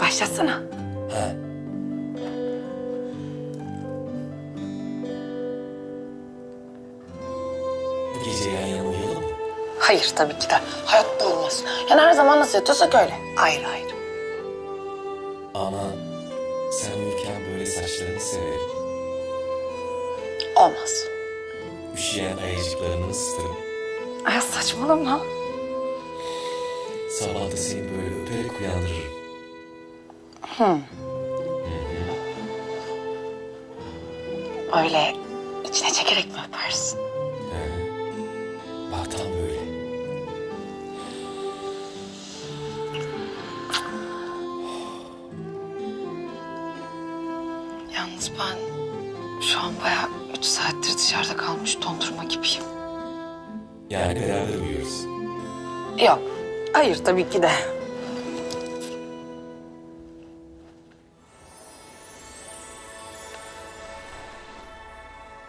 Başlatsana. Ha. Bu gece yan yana uyuyalım mı? Hayır tabii ki de. Hayatta olmaz. Yani her zaman nasıl yatıyorsak öyle. Ayrı ayrı. Ama sen uyurken böyle saçlarını severim. Olmaz. Üşüyen ayıcıklarını ısıtırım. Ay saçmalama. Sabah da seni böyle öperek uyandırırım. Öyle içine çekerek mi öpersin? Bak tam böyle. Yalnız ben şu an bayağı üç saattir dışarıda kalmış dondurma gibiyim. Yani beraber uyuyoruz. Yok. Hayır tabii ki de.